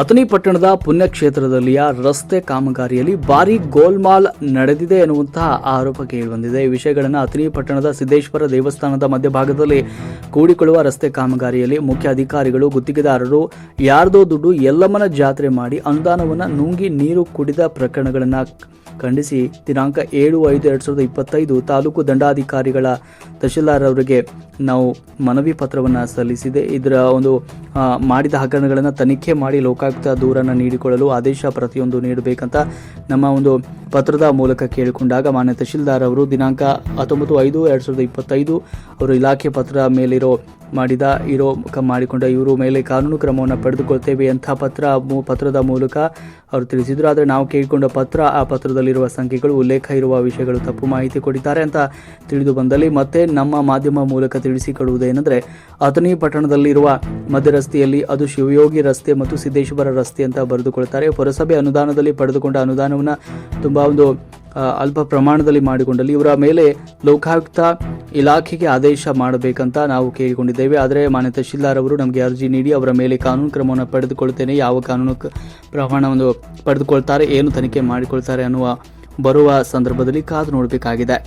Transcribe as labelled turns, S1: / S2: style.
S1: ಅಥಣಿ ಪಟ್ಟಣದ ಪುಣ್ಯಕ್ಷೇತ್ರದಲ್ಲಿಯ ರಸ್ತೆ ಕಾಮಗಾರಿಯಲ್ಲಿ ಭಾರಿ ಗೋಲ್ಮಾಲ್ ನಡೆದಿದೆ ಎನ್ನುವಂತಹ ಆರೋಪ ಕೇಳಿಬಂದಿದೆ. ಈ ವಿಷಯಗಳನ್ನು ಅಥಣಿ ಪಟ್ಟಣದ ಸಿದ್ದೇಶ್ವರ ದೇವಸ್ಥಾನದ ಮಧ್ಯಭಾಗದಲ್ಲಿ ಕೂಡಿಕೊಳ್ಳುವ ರಸ್ತೆ ಕಾಮಗಾರಿಯಲ್ಲಿ ಮುಖ್ಯ ಅಧಿಕಾರಿಗಳು ಗುತ್ತಿಗೆದಾರರು, ಯಾರ್ದೋ ದುಡ್ಡು ಎಲ್ಲಮ್ಮನ ಜಾತ್ರೆ ಮಾಡಿ ಅನುದಾನವನ್ನು ನುಂಗಿ ನೀರು ಕುಡಿದ ಪ್ರಕರಣಗಳನ್ನು ಖಂಡಿಸಿ ದಿನಾಂಕ ಏಳು ಐದು ಎರಡು ಸಾವಿರದ ಇಪ್ಪತ್ತೈದು ತಾಲೂಕು ದಂಡಾಧಿಕಾರಿಗಳ ತಹಶೀಲ್ದಾರ್ ಅವರಿಗೆ ನಾವು ಮನವಿ ಪತ್ರವನ್ನು ಸಲ್ಲಿಸಿದೆ. ಇದರ ಒಂದು ಮಾಡಿದ ಹಗರಣಗಳನ್ನು ತನಿಖೆ ಮಾಡಿ ಲೋಕಾಯುಕ್ತ ದೂರನ್ನು ನೀಡಿಕೊಳ್ಳಲು ಆದೇಶ ಪ್ರತಿಯೊಂದು ನೀಡಬೇಕಂತ ನಮ್ಮ ಒಂದು ಪತ್ರದ ಮೂಲಕ ಕೇಳಿಕೊಂಡಾಗ ಮಾನ್ಯ ತಹಶೀಲ್ದಾರ್ ಅವರು ದಿನಾಂಕ ಹತ್ತೊಂಬತ್ತು ಐದು ಎರಡು ಸಾವಿರದ ಇಪ್ಪತ್ತೈದು ಅವರು ಇಲಾಖೆ ಪತ್ರ ಮೇಲಿರೋ ಮಾಡಿದ ಇರೋ ಮಾಡಿಕೊಂಡ ಇವರು ಮೇಲೆ ಕಾನೂನು ಕ್ರಮವನ್ನು ಪಡೆದುಕೊಳ್ತೇವೆ ಅಂತ ಪತ್ರ ಪತ್ರದ ಮೂಲಕ ಅವರು ತಿಳಿಸಿದರು. ಆದರೆ ನಾವು ಕೇಳಿಕೊಂಡ ಪತ್ರ ಆ ಪತ್ರದಲ್ಲಿರುವ ಸಂಖ್ಯೆಗಳು, ಉಲ್ಲೇಖ ಇರುವ ವಿಷಯಗಳು ತಪ್ಪು ಮಾಹಿತಿ ಕೊಡಿದ್ದಾರೆ ಅಂತ ತಿಳಿದು ಬಂದಲ್ಲಿ ಮತ್ತೆ ನಮ್ಮ ಮಾಧ್ಯಮ ಮೂಲಕ ತಿಳಿಸಿಕೊಡುವುದೇನೆಂದರೆ ಅಥಣಿ ಪಟ್ಟಣದಲ್ಲಿರುವ ಮಧ್ಯ ರಸ್ತೆಯಲ್ಲಿ, ಅದು ಶಿವಯೋಗಿ ರಸ್ತೆ ಮತ್ತು ಸಿದ್ದೇಶ್ವರ ರಸ್ತೆ ಅಂತ ಬರೆದುಕೊಳ್ತಾರೆ. ಪುರಸಭೆ ಅನುದಾನದಲ್ಲಿ ಪಡೆದುಕೊಂಡ ಅನುದಾನವನ್ನು ತುಂಬ ಒಂದು ಅಲ್ಪ ಪ್ರಮಾಣದಲ್ಲಿ ಮಾಡಿಕೊಂಡಲ್ಲಿ ಇವರ ಮೇಲೆ ಲೋಕಾಯುಕ್ತ ಇಲಾಖೆಗೆ ಆದೇಶ ಮಾಡಬೇಕಂತ ನಾವು ಕೇಳಿಕೊಂಡಿದ್ದೇವೆ. ಆದರೆ ಮಾನ್ಯ ತಹಶೀಲ್ದಾರ್ ಅವರು ನಮಗೆ ಅರ್ಜಿ ನೀಡಿ ಅವರ ಮೇಲೆ ಕಾನೂನು ಕ್ರಮವನ್ನು ಪಡೆದುಕೊಳ್ತೇನೆ ಯಾವ ಕಾನೂನು ಪ್ರಮಾಣವನ್ನು ಪಡೆದುಕೊಳ್ತಾರೆ, ಏನು ತನಿಖೆ ಮಾಡಿಕೊಳ್ತಾರೆ ಅನ್ನುವ ಬರುವ ಸಂದರ್ಭದಲ್ಲಿ ಕಾದು ನೋಡಬೇಕಾಗಿದೆ.